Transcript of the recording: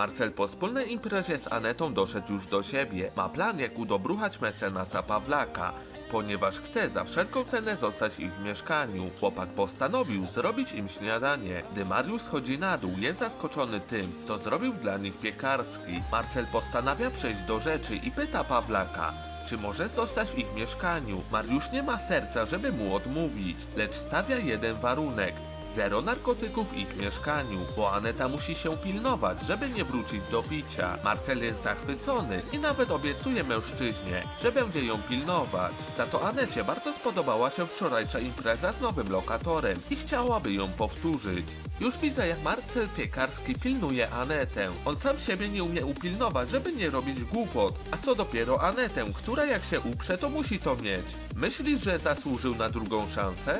Marcel po wspólnej imprezie z Anetą doszedł już do siebie. Ma plan jak udobruchać mecenasa Pawlaka. Ponieważ chce za wszelką cenę zostać ich w mieszkaniu, chłopak postanowił zrobić im śniadanie. Gdy Mariusz schodzi na dół, jest zaskoczony tym, co zrobił dla nich piekarski. Marcel postanawia przejść do rzeczy i pyta Pawlaka, czy może zostać w ich mieszkaniu. Mariusz nie ma serca, żeby mu odmówić, lecz stawia jeden warunek. Zero narkotyków w ich mieszkaniu, bo Aneta musi się pilnować, żeby nie wrócić do picia. Marcel jest zachwycony i nawet obiecuje mężczyźnie, że będzie ją pilnować. Za to Anecie bardzo spodobała się wczorajsza impreza z nowym lokatorem i chciałaby ją powtórzyć. Już widzę, jak Marcel Piekarski pilnuje Anetę. On sam siebie nie umie upilnować, żeby nie robić głupot. A co dopiero Anetę, która jak się uprze, to musi to mieć. Myślisz, że zasłużył na drugą szansę?